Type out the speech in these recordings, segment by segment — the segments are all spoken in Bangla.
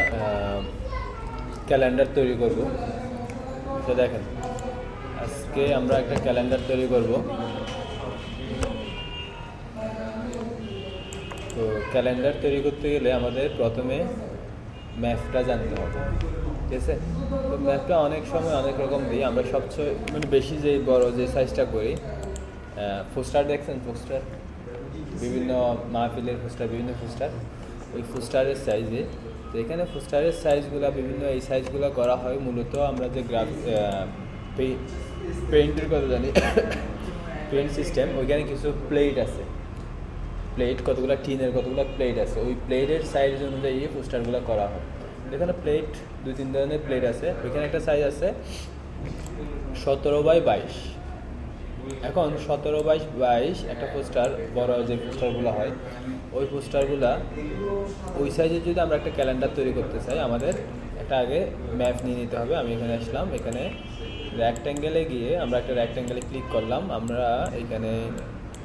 একটা ক্যালেন্ডার তৈরি করব। তো দেখেন, আজকে আমরা একটা ক্যালেন্ডার তৈরি করব। তো ক্যালেন্ডার তৈরি করতে গেলে আমাদের প্রথমে ম্যাপটা জানতে হবে, ঠিক আছে? তো ম্যাপটা অনেক সময় অনেক রকম দিই। আমরা সবচেয়ে মানে বেশি যে বড় যে সাইজটা করি পোস্টার দেখছেন? পোস্টার বিভিন্ন মাহফিলের পোস্টার বিভিন্ন পোস্টার ওই পোস্টারের সাইজে তো এখানে পোস্টারের সাইজগুলো বিভিন্ন এই সাইজগুলো করা হয়। মূলত আমরা যে গ্রাফ পেইন্টের কথা জানি পেইন্ট সিস্টেম ওইখানে কিছু প্লেট আছে। প্লেট কতগুলো টিনের কতগুলো প্লেট আছে। ওই প্লেটের সাইজ অনুযায়ী পোস্টারগুলো করা হয়। এখানে প্লেট দুই, তিন ধরনের প্লেট আছে। ওইখানে একটা সাইজ আছে, সতেরো বাই বাইশ। এখন সতেরো বাইশ বাইশ একটা পোস্টার, বড় যে পোস্টারগুলো হয়, ওই পোস্টারগুলা, ওই সাইজে যদি আমরা একটা ক্যালেন্ডার তৈরি করতে চাই, আমাদের একটা আগে ম্যাপ নিয়ে নিতে হবে। আমি এখানে আসলাম, এখানে র্যাক্ট্যাঙ্গেলে গিয়ে আমরা একটা র্যাক্ট্যাঙ্গেলে ক্লিক করলাম। আমরা এখানে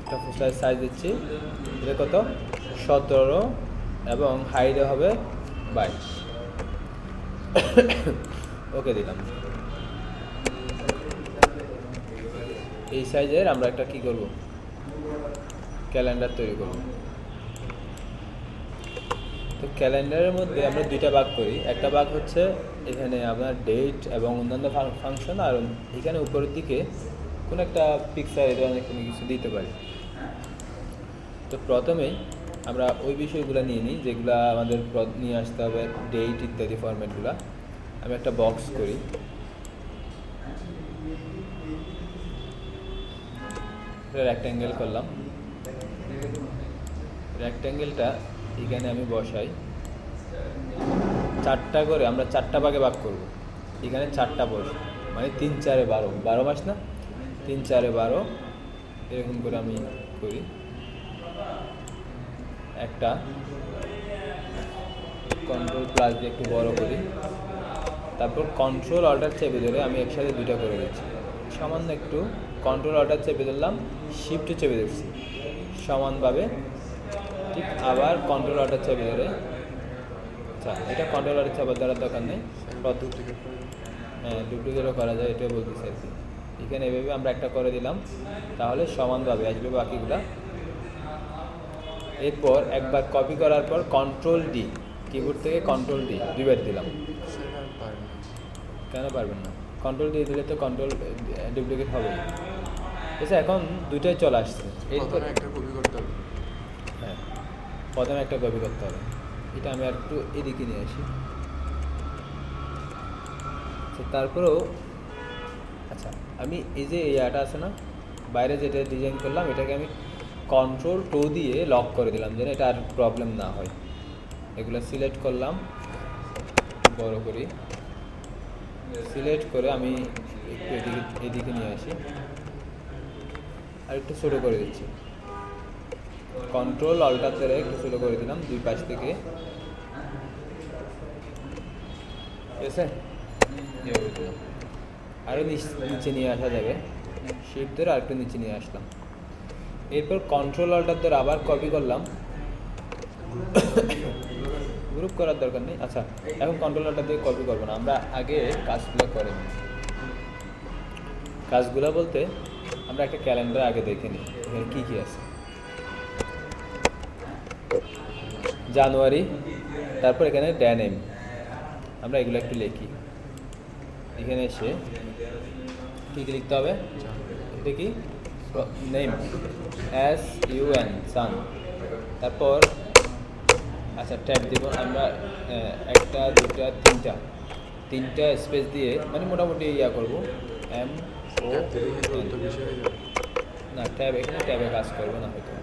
একটা পোস্টারের সাইজ দিচ্ছি। এটা কত? সতেরো এবং হাইটে হবে বাইশ। ওকে, দিলাম। এই সাইজের আমরা একটা কি করব? ক্যালেন্ডার তৈরি করব। তো ক্যালেন্ডারের মধ্যে আমরা দুইটা ভাগ করি। একটা ভাগ হচ্ছে এখানে আপনার ডেট এবং অন্যান্য ফাংশন আর এখানে উপরের দিকে কোনো একটা পিকচার এই ধরনের কোনো কিছু দিতে পারি। তো প্রথমেই আমরা ওই বিষয়গুলো নিয়ে নিই, যেগুলো আমাদের নিয়ে আসতে হবে ডেট ইত্যাদি ফরম্যাটগুলো আমি একটা বক্স করি। রেক্ট্যাঙ্গেল করলাম। রেক্ট্যাঙ্গেলটা এখানে আমি বসাই। চারটা করে আমরা চারটা ভাগে ভাগ করব। এখানে চারটা বস মানে তিন চারে বারো। বারো মাস না? তিন চারে বারো, এরকম করে আমি করি। একটা কন্ট্রোল প্লাস দিয়ে একটু বড় করি। তারপর কন্ট্রোল অর্ডার চেপে ধরে আমি একসাথে দুইটা করে দিচ্ছি। সামান্য একটু কন্ট্রোল অর্ডার চেপে ধরলাম। শিফট চেপে ধরছি সমানভাবে ঠিক আবার কন্ট্রোল অর্ডার চেপে ধরে। আচ্ছা এটা কন্ট্রোল অর্ডার চাপার দেওয়ার দরকার নেই। হ্যাঁ ডুপ্লিকেটও করা যায় এটাই বলতেছি আর কি। এখানে এভাবে আমরা একটা করে দিলাম তাহলে সমানভাবে আসবে বাকিগুলা। এরপর একবার কপি করার পর কন্ট্রোল ডি কিবোর্ড থেকে কন্ট্রোল ডি দুইবার দিলাম। কেন পারবেন না? কন্ট্রোল দিয়ে দিলে তো কন্ট্রোল ডুপ্লিকেট হবে আচ্ছা এখন দুইটাই চলে আসছে। এরপর প্রথমে একটা কপি করতে হবে। হ্যাঁ। প্রথমে একটা কপি করতে হবে। এটা আমি আর একটু এদিকে নিয়ে আসি। তারপরেও আচ্ছা আমি এই যে ইয়াটা আছে না বাইরে যেটা ডিজাইন করলাম এটাকে আমি কন্ট্রোল টো দিয়ে লক করে দিলাম যেন এটা আর প্রবলেম না হয়। এগুলো সিলেক্ট করলাম। বড় করি। সিলেক্ট করে আমি একটু এদিকে এদিকে নিয়ে আসি। আর একটু ছোটো করে দিচ্ছি। কন্ট্রোল অল্টার ধরে একটু ছোটো করে দিলাম দুই পাশ থেকে। ঠিক আছে? আরও নিচে নিয়ে আসা যাবে। শিফট ধরে আরেকটু নিচে নিয়ে আসলাম। এরপর কন্ট্রোল অল্টার ধরে আবার কপি করলাম। গ্রুপ করার দরকার নেই। আচ্ছা এখন কন্ট্রোল অল্টার দিয়ে কপি করব না। আমরা আগে কাজগুলো করে কাজগুলো বলতে আমরা একটা ক্যালেন্ডার আগে দেখে নিই, এখানে কী কী আছে। জানুয়ারি, তারপর এখানে ড্যানেম, আমরা এগুলো একটু লিখি। এখানে এসে কী কী লিখতে হবে? এটা কি? Name S U N sun তারপর আচ্ছা ট্যাব দিব আমরা একটা দুটা তিনটা। তিনটা স্পেস দিয়ে মানে মোটামুটি ইয়া করব এম ও দিলে কিন্তু অত বেশি হয়ে যাবে না ট্যাব এখানে ট্যাবে কাজ করবে না হয়তো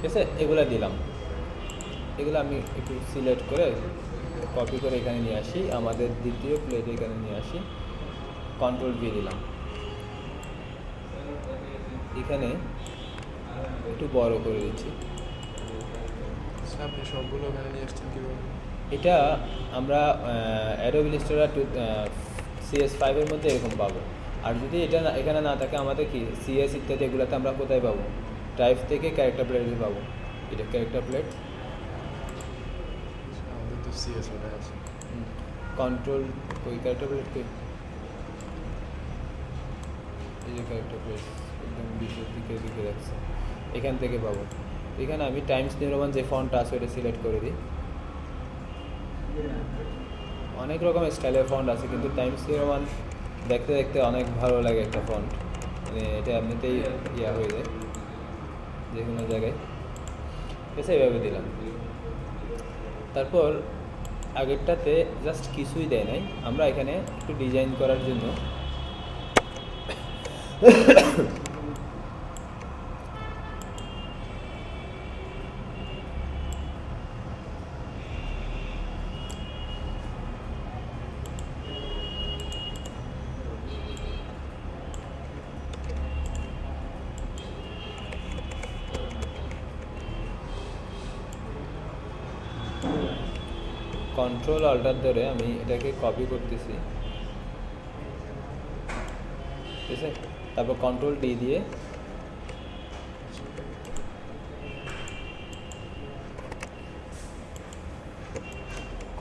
ঠিক আছে? এগুলো দিলাম। এগুলো আমি একটু সিলেক্ট করে কপি করে এখানে নিয়ে আসি। আমাদের দ্বিতীয় প্লেটে এখানে নিয়ে আসি। কন্ট্রোল ভি দিলাম। এখানে একটু বড় করে দিচ্ছি। আপনি সবগুলো ওখানে নিয়ে আসছেন কীভাবে? এটা আমরা অ্যাডোবিল স্টোরা টু সিএস ফাইভের মধ্যে এরকম পাবো। আর যদি এটা এখানে না থাকে আমাদের কি সিএস ইত্যাদি এগুলোতে আমরা কোথায় পাবো? টাইপ থেকে ক্যারেক্টার প্লেটে পাবো। এটা ক্যারেক্টার প্লেট আমাদের তো সিএস ওটা আছে। কন্ট্রোল ওই ক্যারেক্টার প্লেট কে? এই যে ক্যারেক্টার প্লেট একদম বিশেষ দিকে দিকে রাখছে। এখান থেকে পাবো। এখানে আমি টাইমস নিউরোমান যে ফন্টটা আছে ওটা সিলেক্ট করে দিই। অনেক রকমের স্টাইলের ফন্ট আছে কিন্তু টাইমস নিউরোমান দেখতে দেখতে অনেক ভালো লাগে একটা ফন্ট মানে এটা এমনিতেই ইয়া হয়ে যায়। যে কোনো জায়গায়। এসে এভাবে দিলাম। তারপর আগেরটাতে জাস্ট কিছুই দেয় নাই। আমরা এখানে একটু ডিজাইন করার জন্য কন্ট্রোল অল্টার ধরে আমি এটাকে কপি করতেছি। ঠিক আছে? তারপর কন্ট্রোল ডি দিয়ে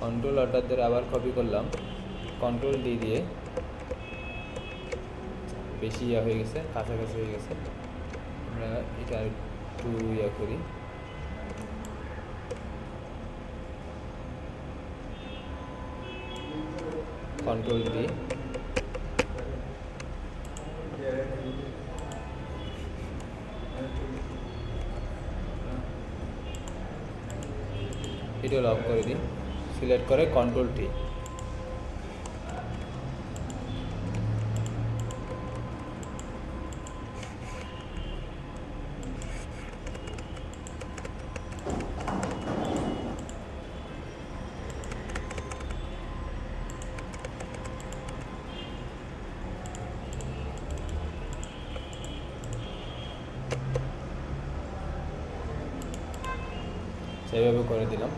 কন্ট্রোল অল্টার ধরে আবার কপি করলাম। কন্ট্রোল ডি দিয়ে বেশি ইয়া হয়ে গেছে, কাছাকাছি হয়ে গেছে। আমরা এটা একটু ইয়া করি। কন্ট্রোল দি এটা লক করে দিই। সিলেক্ট করে কন্ট্রোল টি সেভাবে করে দিলাম।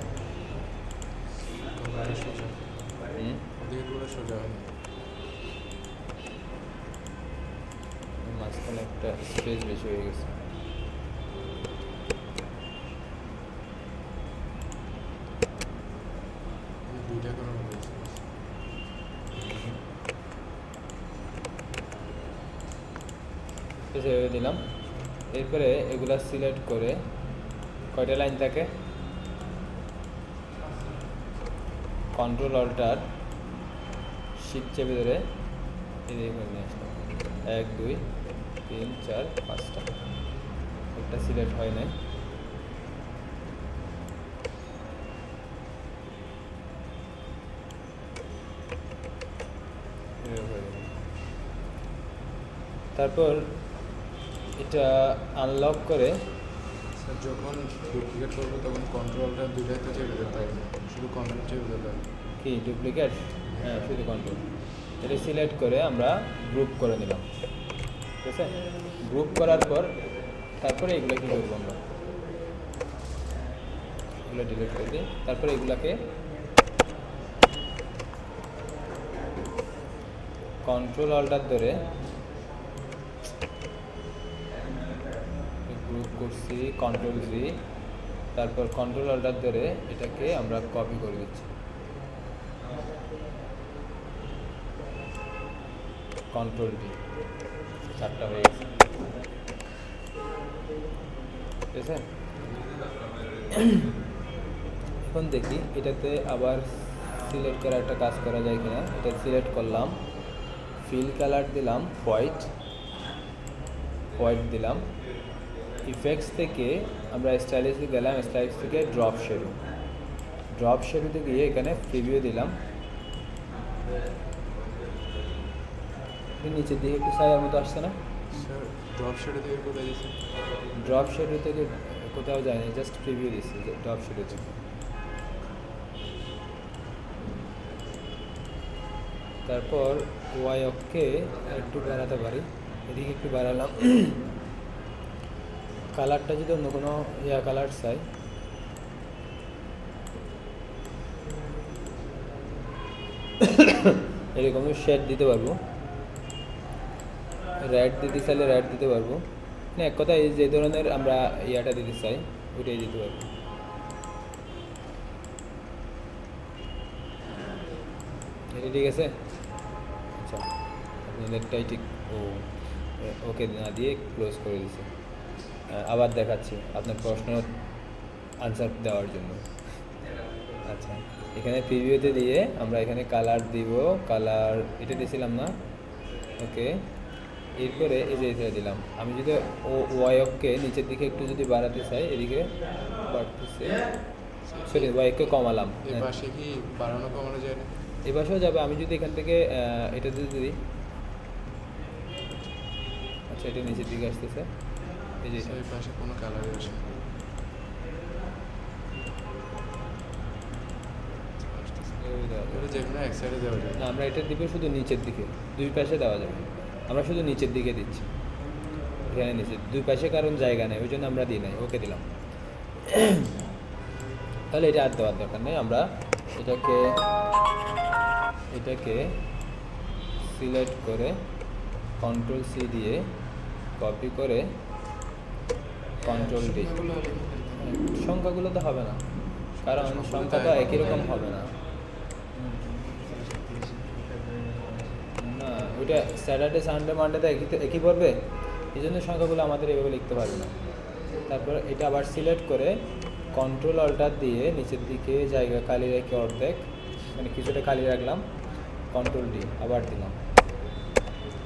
মাঝখানে একটা স্পেস বেশি হয়ে গেছে। দিলাম। এরপরে এগুলা সিলেক্ট করে কয়টা লাইন থাকে? কন্ট্রোল অল্টার শিট চেপে ধরে এক, দুই, তিন, চার, পাঁচটা। একটা সিলেক্ট হয় নাই। তারপর এটা আনলক করে যখন ডুপ্লিকেট করব, তখন কন্ট্রোলটা দুইটাই তো চেপে দিতে হবে শুধু কন্ট্রোল চেপে হবে কি ডুপ্লিকেট হ্যাঁ শুধু কন্ট্রোল এটা সিলেক্ট করে আমরা গ্রুপ করে নিলাম। ঠিক আছে? গ্রুপ করার পর তারপরে এগুলো কী করব আমরা? এগুলো ডিলিট করে দিই। তারপরে এগুলাকে কন্ট্রোল অল্টার ধরে গ্রুপ করছি কন্ট্রোল জি তারপর কন্ট্রোল অল্টার ধরে এটাকে আমরা কপি করে দিচ্ছি। কন্ট্রোল ডি চারটা হয়ে গেছে। ঠিক আছে? এখন দেখি এটাতে আবার সিলেক্ট করা একটা কাজ করা যায় কিনা। এটা সিলেক্ট করলাম ফিল কালার দিলাম হোয়াইট হোয়াইট দিলাম। ইফেক্টস থেকে আমরা স্টাইলিশে গেলাম স্টাইলিশ থেকে ড্রপ শেডো ড্রপ শেডোতে গিয়ে এখানে প্রিভিউ দিলাম। নিচের দিকে একটু ছায়ার মতো আসছে না? ড্রপ শেডে থেকে কোথায় গেছে? ড্রপ শেডো থেকে কোথাও যায়নি জাস্ট প্রিভিউ দিচ্ছি ড্রপ শেডো থেকে তারপর ওয়াই অক্ষে একটু বাড়াতে পারি। এদিকে একটু বাড়ালাম। কালারটা যদি অন্য কোনো ইয়া কালার চাই। এরকম শেড দিতে পারব। রেড দিতে চাইলে রেড দিতে পারব। না এক কথায় যে ধরনের আমরা ইয়াটা দিতে চাই, ওইটাই দিতে পারব। এটা ঠিক আছে? আচ্ছা আপনাদেরটাই ঠিক, ও, ওকে না দিয়ে ক্লোজ করে দিছে। আবার দেখাচ্ছি আপনার প্রশ্ন আনসার দেওয়ার জন্য। আচ্ছা এখানে প্রিভিউতে দিয়ে আমরা এখানে কালার দিব কালার এটা দিয়েছিলাম না? ওকে এরপরে এই যে এটা দিলাম। আমি যদি ও ওয়াইককে নিচের দিকে একটু যদি বাড়াতে চাই এদিকে বাড়তেছে। সরি ওয়াইককে কমালাম। কি বাড়ানো কমানো যায় না? এ পাশেও যাবে। আমি যদি এখান থেকে এটা যদি দিই আচ্ছা এটা নিচের দিকে আসতেছে। এই যে এই পাশে কোনো কালারই আসে না। আসতেছে। এই দেওয়া যাবে। এটা যে কোনো এক সাইডে দেওয়া যায় না আমরা এটা দিব শুধু নিচের দিকে দুই পাশে দেওয়া যাবে আমরা শুধু নিচের দিকে দিচ্ছি এখানে নিচে দুই পাশে কারণ জায়গা নেই ওই জন্য আমরা দিই নাই ওকে দিলাম তাহলে এটা আর দেওয়ার দরকার নেই আমরা এটাকে এটাকে সিলেক্ট করে কন্ট্রোল সি দিয়ে কপি করে কন্ট্রোল ডি সংখ্যাগুলো তো হবে না কারণ সংখ্যা তো একই রকম হবে না। না ওইটা স্যাটারডে সানডে মানডেতে একই তো- একই পড়বে এই জন্য সংখ্যাগুলো আমাদের এভাবে লিখতে পারবে না। তারপর এটা আবার সিলেক্ট করে কন্ট্রোল অল্টার দিয়ে নিচের দিকে জায়গা খালি রেখে অর্ধেক মানে কিছুটা খালি রাখলাম কন্ট্রোল ডি আবার দিলাম।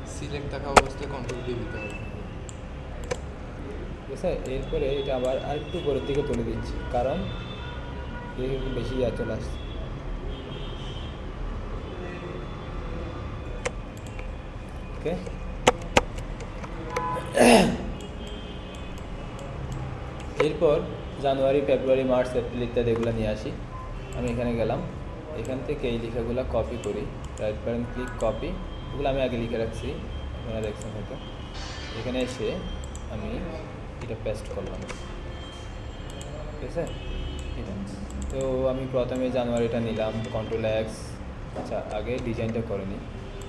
সিলেক্ট থাকা অবস্থায় কন্ট্রোল দিয়ে দিতে হবে। আছে? এরপরে এটা আবার আর একটু উপরের দিকে তুলে দিচ্ছি, কারণ একটু বেশি ইয়া চলে আসছে। ওকে? এরপর জানুয়ারি, ফেব্রুয়ারি, মার্চ, এপ্রিল ইত্যাদি এগুলো নিয়ে আসি। আমি এখানে গেলাম। এখান থেকে এই লেখাগুলো কপি করি। রাইট বাটন ক্লিক কপি ওগুলো আমি আগে লিখে রাখছি। আপনারা দেখছেন হয়তো। এখানে এসে আমি এটা পেস্ট করলাম। ঠিক আছে? তো আমি প্রথমে জানুয়ারিটা নিলাম কন্ট্রোল এক্স আচ্ছা আগে ডিজাইনটা করে নিই।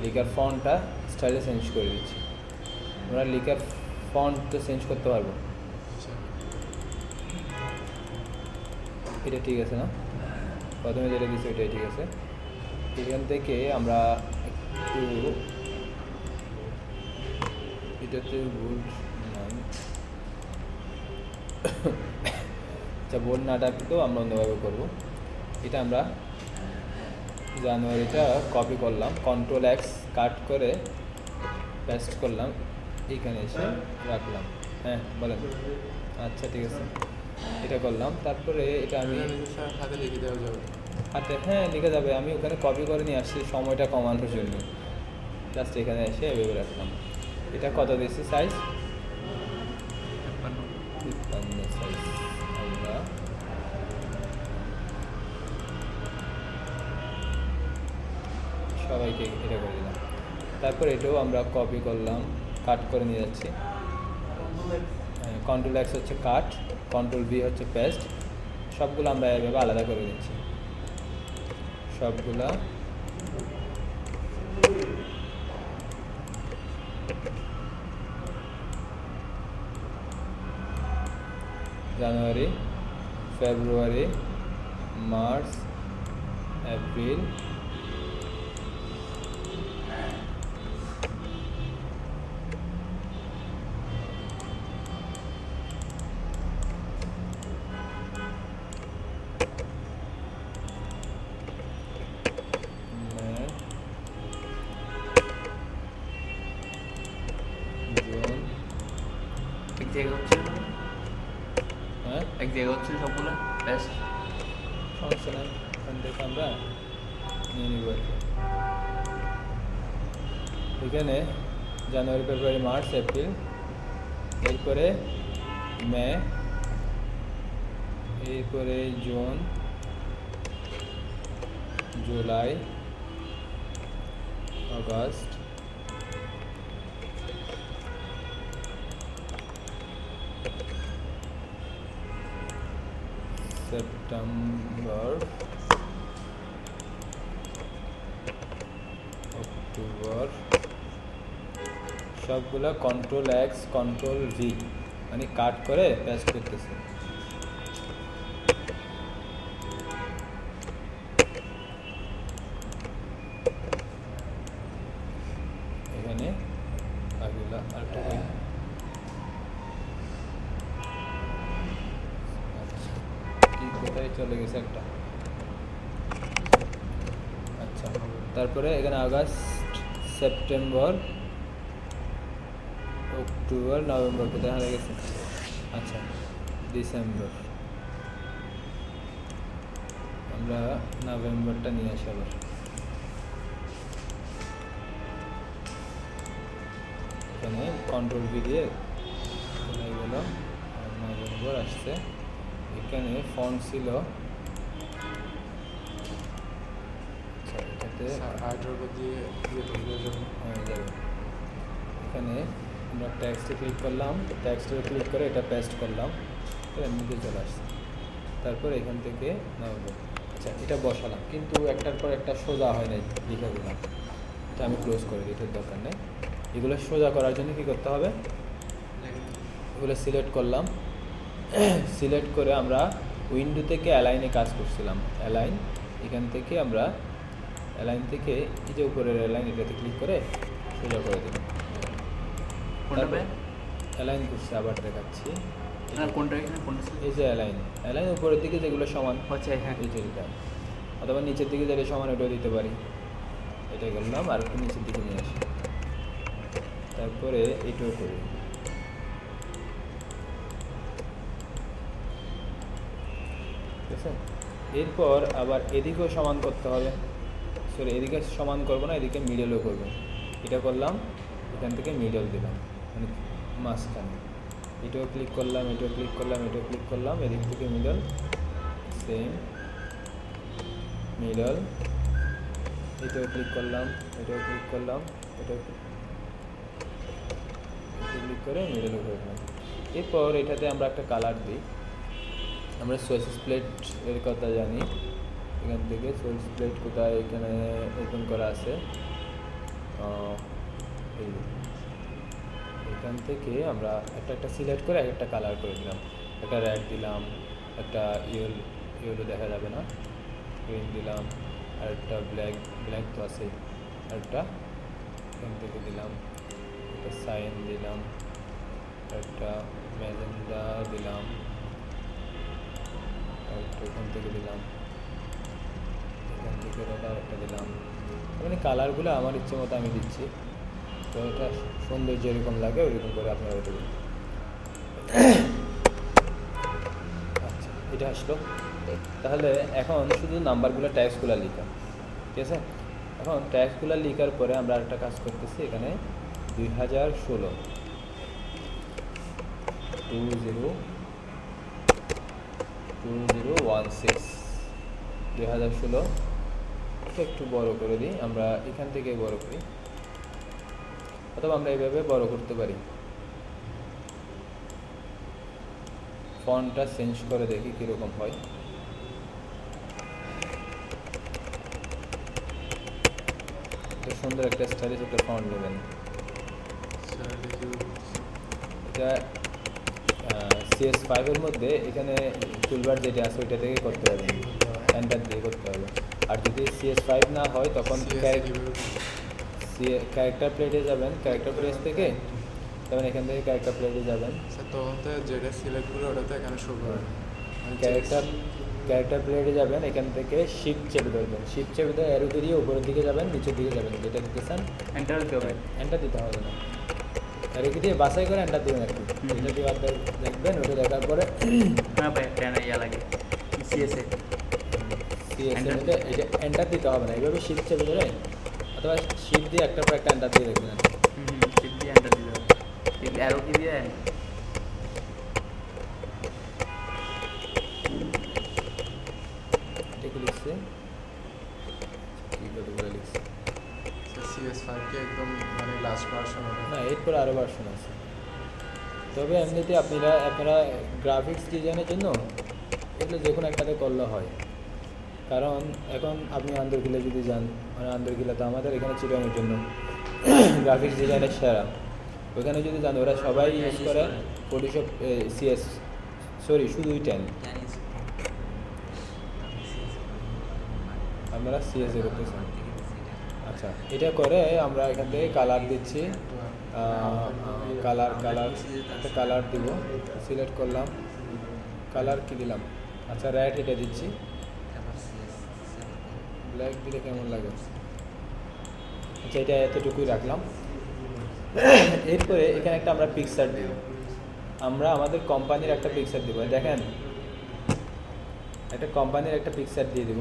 লিখার ফন্টটা স্টাইলে চেঞ্জ করে দিচ্ছি। আমরা লিকার ফন্ট তো চেঞ্জ করতে পারব? এটা ঠিক আছে না? প্রথমে যেটা দিচ্ছি ওইটাই ঠিক আছে। এখান থেকে আমরা একটু, এটাতে ভুল নাই আচ্ছা বোর্ড না ডাকতেও আমরা অন্যভাবে করব। এটা আমরা জানুয়ারিটা কপি করলাম। কন্ট্রোল এক্স কাট করে পেস্ট করলাম। এইখানে এসে রাখলাম। হ্যাঁ বলেন। আচ্ছা ঠিক আছে। এটা করলাম। তারপরে এটা আমি হাতে লিখে দেওয়া যাবে। হাতে হ্যাঁ লিখে যাবে। আমি ওখানে কপি করে নিয়ে আসছি সময়টা কমানোর জন্য। জাস্ট এখানে এসে এভাবে রাখলাম। এটা কত দিচ্ছি সাইজ তারপর এটাও আমরা কপি করলাম কাট করে নিয়ে যাচ্ছি। কন্ট্রোল এক্স হচ্ছে কাট কন্ট্রোল বি হচ্ছে পেস্ট সবগুলো আমরা এভাবে আলাদা করে নিচ্ছি। সবগুলা। জানুয়ারি, ফেব্রুয়ারি, মার্চ, এপ্রিল জায়গায় হচ্ছিল সবগুলো ব্যাস সমস্যা নাই এখান থেকে আমরা নিয়ে নিব আর কি। এখানে জানুয়ারি ফেব্রুয়ারি মার্চ এপ্রিল এরপরে মে এরপরে June July August September October সবগুলা কন্ট্রোল এক্স কন্ট্রোল ভি মানে কাট করে পেস্ট করতেছে। চলে গেছে একটা। আচ্ছা তারপরে এখানে আগস্ট, সেপ্টেম্বর, অক্টোবর, নভেম্বর কোথায় হারিয়ে গেছে? আচ্ছা ডিসেম্বর। আমরা নভেম্বরটা নিয়ে আসি আবার। এখানে কন্ট্রোল বি দিয়ে গেল? নভেম্বর আসছে। এখানে ফন্ট ছিল। আচ্ছা এটাতে হয়ে যাবে। এখানে আমরা ট্যাক্সটে ক্লিক করলাম। ট্যাক্সটে ক্লিক করে এটা পেস্ট করলাম। এমনিতে চলে আসছে। তারপর এখান থেকে নামাবো। আচ্ছা এটা বসালাম। কিন্তু একটার পর একটা সোজা হয় নাই লিখে দিলাম এটা আমি ক্লোজ করে দিই এটার দরকার নেই। এগুলো সোজা করার জন্য কী করতে হবে? এগুলো সিলেক্ট করলাম। সিলেক্ট করে আমরা উইন্ডো থেকে অ্যালাইনে কাজ করছিলাম। অ্যালাইন এখান থেকে আমরা অ্যালাইন থেকে এই যে উপরের অ্যালাইন এটাতে ক্লিক করে সোজা করে দিলাম। কোনটা অ্যালাইন করছি আবার দেখাচ্ছি। কোনটা এখানে কোনটা এই যে অ্যালাইন। অ্যালাইন উপরের দিকে যেগুলো সমান আচ্ছা হ্যাঁ। এটা। অথবা নিচের দিকে যেটা সমান ওটাও দিতে পারি। এটা করলাম আর একটু নিচের দিকে নিয়ে আসি। তারপরে এটাও করি। আছে এরপর আবার এদিকেও সমান করতে হবে। সরি এদিকে সমান করব না, এদিকে মিডলও করব। এটা করলাম, এখান থেকে মিডল দিলাম মানে মাঝখানে। এটাও ক্লিক করলাম, এটাও ক্লিক করলাম, এটাও ক্লিক করলাম, এদিক থেকে মিডল সেম মিডল এটাও ক্লিক করলাম, এটাও ক্লিক করলাম, এটাও ক্লিক করে মিডল করে দিলাম এরপর এটাতে আমরা একটা কালার দিই। আমরা সোর্স প্লেট এর কথা জানি। এখান থেকে সোর্স প্লেট কোথায়? এখানে ওপেন করা আছে। এখান থেকে আমরা একটা একটা সিলেক্ট করে এক একটা কালার করে দিলাম। একটা রেড দিলাম, একটা ইয়েল ইয়েলো দেখা যাবে না। গ্রিন দিলাম, আর একটা ব্ল্যাক ব্ল্যাক তো আছে একটা এখান থেকে দিলাম, একটা সাইন দিলাম একটা ম্যাজেন্ডা দিলাম। এখান থেকে দিলাম। এখান থেকে আর একটা দিলাম। মানে কালারগুলো আমার ইচ্ছে মতো আমি দিচ্ছি। তো এটা সুন্দর যেরকম লাগে, ওইরকম করে আপনারা দেবেন। আচ্ছা এটা আসলো। তাহলে এখন শুধু নাম্বারগুলো ট্যাক্সগুলো লিখা। ঠিক আছে? এখন ট্যাক্সগুলো লিখার পরে আমরা আরেকটা কাজ করতেছি এখানে। দুই হাজার ষোলো। Two zero two zero one six দুই হাজার ষোলো। এটা একটু বড় করে দিই আমরা এখান থেকে বড় করি। অথবা আমরা এইভাবে বড় করতে পারি। ফন্টটা চেঞ্জ করে দেখি কীরকম হয়। সুন্দর একটা স্টাইলিশ একটা ফন্ট নেবেন। এটা সিএস ফাইভের মধ্যে এখানে টুলবার যেটা আছে ওইটা থেকে করতে হবে। এন্টার দিয়ে করতে হবে। আর যদি সিএস ফাইভ না হয় তখন ক্যারেক্টার প্লেটে যাবেন ক্যারেক্টার প্লেস থেকে। তখন এখান থেকে ক্যারেক্টার প্লেটে যাবেন। তখন তো যেটা সিলেক্ট করে ওটা তো এখানে শো আমি ক্যারেক্টার ক্যারেক্টার প্লেটে যাবেন এখান থেকে শিপ চেপে ধরবেন। শিপ চেপে ধরে অ্যারো দিয়ে উপরের দিকে যাবেন নিচের দিকে যাবেন। যেটা দিতেছেন এন্টার দিতে হবে। এন্টার দিতে হবে না। অ্যারো দিয়ে বাসাই করে এন্টার দেবেন আর কি। যেটা দিয়ে দেখবেন ওটা দেখার পরে হ্যাঁ ভাই একটা ইয়া লাগে সিএসএ এই যে এন্টার দিতে হবে না এইভাবে শীত চেপে ধরে অথবা শীত দিয়ে একটা পর একটা এন্টার দিয়ে দেখবেন। শীত দিয়ে এন্টার দিতে হবে। অ্যারো কি দিয়ে? তবে এমনিতে আপনারা আপনারা গ্রাফিক্স ডিজাইনের জন্য সেক্ষেত্রে যে কোনো একটাতে করলে হয়। কারণ এখন আপনি আন্দরকিলা যদি যান মানে আন্দরকিলা তো আমাদের এখানে চিরঙের জন্য। গ্রাফিক্স ডিজাইনের সেরা। ওখানে যদি যান ওরা সবাই ইউজ করে ফটোশপ সিএস সরি শুধুই টেন আপনারা সিএসএ করতেছেন আচ্ছা এটা করে আমরা এখান থেকে কালার দিচ্ছি। কালার কালার একটা কালার দিব। সিলেক্ট করলাম। কালার কি দিলাম? আচ্ছা রেড এটা দিচ্ছি। ব্ল্যাক দিলে কেমন লাগে? আচ্ছা এটা এতটুকুই রাখলাম। এরপরে এখানে একটা আমরা পিকচার দিব। আমরা আমাদের কোম্পানির একটা পিকচার দিব। দেখেন, একটা কোম্পানির একটা পিকচার দিয়ে দিব।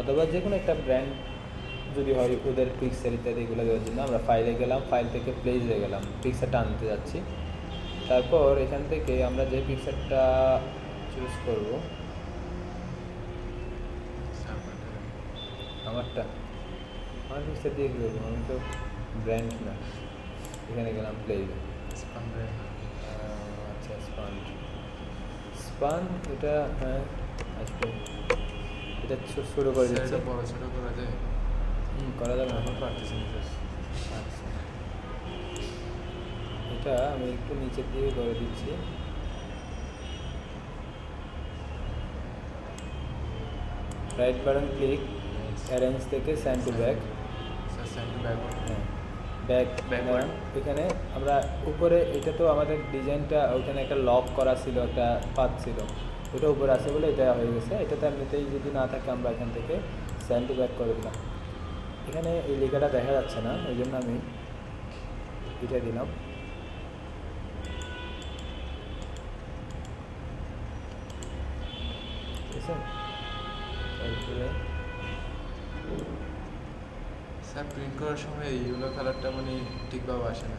অথবা যে কোনো একটা ব্র্যান্ড যদি হয় ওদের পিকচার ইত্যাদি এগুলো দেওয়ার জন্য আমরা ফাইলে গেলাম ফাইল থেকে প্লেসে গেলাম পিকচারটা আনতে যাচ্ছি। তারপর এখান থেকে আমরা যে পিকচারটা চুজ করব আমারটা। আমার পিকচার দিয়ে কী করব? আমি তো ব্র্যান্ড না। এখানে গেলাম প্লেসে আচ্ছা স্পান স্পান এটা হ্যাঁ আসবে এটা ছোট করে দিচ্ছে। বড় ছোট করা যায়? করা যাবে এখন পারতেছি। আচ্ছা এটা আমি একটু নিচের দিকে করে দিচ্ছি। রাইট বাটন ক্লিক অ্যারেঞ্জ থেকে স্যান্ড টু ব্যাক হ্যাঁ ব্যাক এখানে আমরা উপরে এটা তো আমাদের ডিজাইনটা ওখানে একটা লক করা ছিল একটা পাত ছিল। ওটা উপরে আছে বলে এটা হয়ে গেছে। এটাতে এমনিতেই যদি না থাকে আমরা এখান থেকে স্যান্ড টু ব্যাক করে দিলাম। এখানে এই লেখাটা দেখা যাচ্ছে না ওই জন্য আমি এটা দিলাম। তারপরে স্যার প্রিন্ট করার সময় এই ইয়েলো কালারটা মানে ঠিকভাবে আসে না।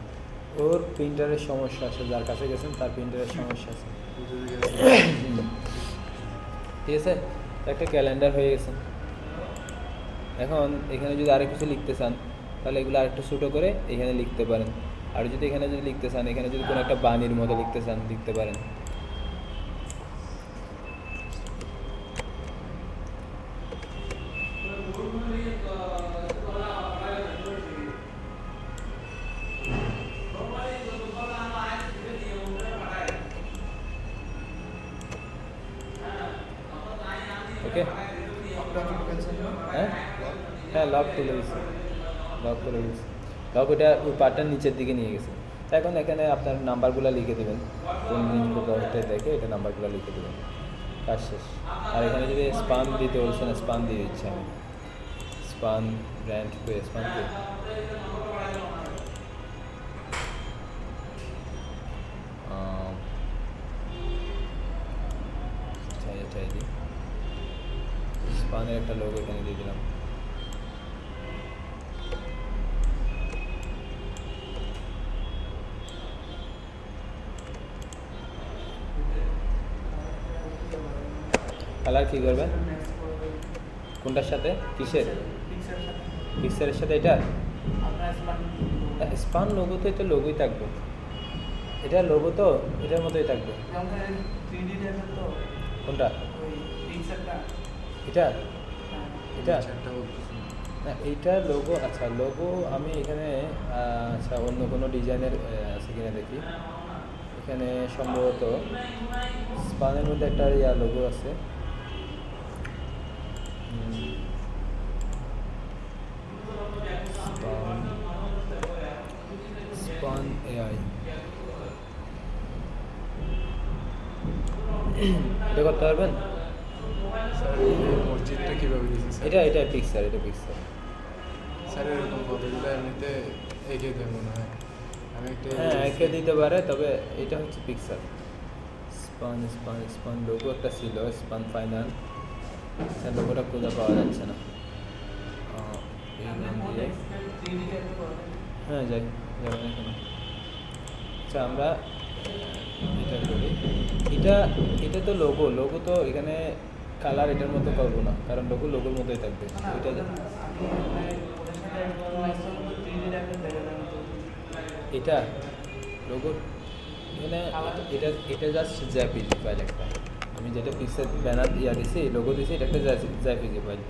ওর প্রিন্টারের সমস্যা আছে যার কাছে গেছেন তার প্রিন্টারের সমস্যা আছে। ঠিক আছে? একটা ক্যালেন্ডার হয়ে গেছে। এখন এখানে যদি আরেক কিছু লিখতে চান তাহলে এগুলো আরেকটু ছোটো করে এখানে লিখতে পারেন। আর যদি এখানে যদি লিখতে চান এখানে যদি কোনো একটা বাণীর মতো লিখতে চান লিখতে পারেন। ওকে হ্যাঁ? হ্যাঁ লক তুলে গেছে লক করে গেছে লক ওটা ওই পার্টটার নিচের দিকে নিয়ে গেছে। এখন এখানে আপনার নাম্বারগুলো লিখে দেবেন। কোন জিনিস দেখে এটা নাম্বারগুলো লিখে দেবেন। কাজ শেষ। আর এখানে যদি স্পান দিতে বলছেন স্পান দিয়ে দিচ্ছি আমি। স্পান ব্র্যান্ড পে স্পান পে কালার কি করবেন কোনটার সাথে? কিসের? পিকচারের সাথে এটা? স্পান লোগো তো এটা লোগোই থাকবে। এটা লোগো তো এটার মতোই থাকবে। কোনটা? এটা? এটা? না, এইটা লোগো আচ্ছা লোগো আমি এখানে আচ্ছা অন্য কোনো ডিজাইনের আছে কিনা দেখি। এখানে সম্ভবত স্পানের মধ্যে একটা ইয়া লোগো আছে হুম। স্পান স্পান এআই এটা করতে পারবেন স্যার এই মসজিদটা কীভাবে দিয়েছে এটা এটা পিক্সার এটা পিক্সার স্যার। এরকম কতগুলো এমনিতে এঁকে দেয় মনে হয়। আমি একটা হ্যাঁ একে দিতে পারে তবে এটা হচ্ছে পিক্সার স্পান স্পান স্পান লোগো একটা ছিল স্পান ফাইনাল স্যার লোগোটা খুঁজে পাওয়া যাচ্ছে না। হ্যাঁ যাই যাবেন এখানে আচ্ছা আমরা এটা করি। এটা এটা তো লোগো লোগো তো এখানে কালার এটার মতো করব না কারণ লোগো লোগোর মতোই থাকবে। এটা এটা লোগো এখানে এটা এটা জাস্ট জ্যাপিড ফাইল একটা। আমি যেটা পিক্সেল ব্যানার ইয়া দিছি লোগো দিছি এটা একটা জাইপিজি ফাইল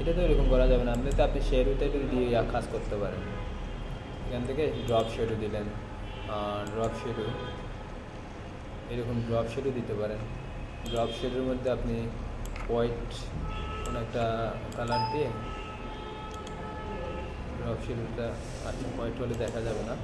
এটা তো এরকম করা যাবে না আপনি তো আপনি শেয়ারুতে দিয়ে ইয়া কাজ করতে পারেন। এখান থেকে ড্রপ শেডও দিলেন ড্রপ শেডও এরকম ড্রপ শেডও দিতে পারেন। ড্রপ শেডের মধ্যে আপনি হোয়াইট কোনো একটা কালার দিয়ে ড্রপ আচ্ছা হোয়াইট হলে দেখা যাবে না।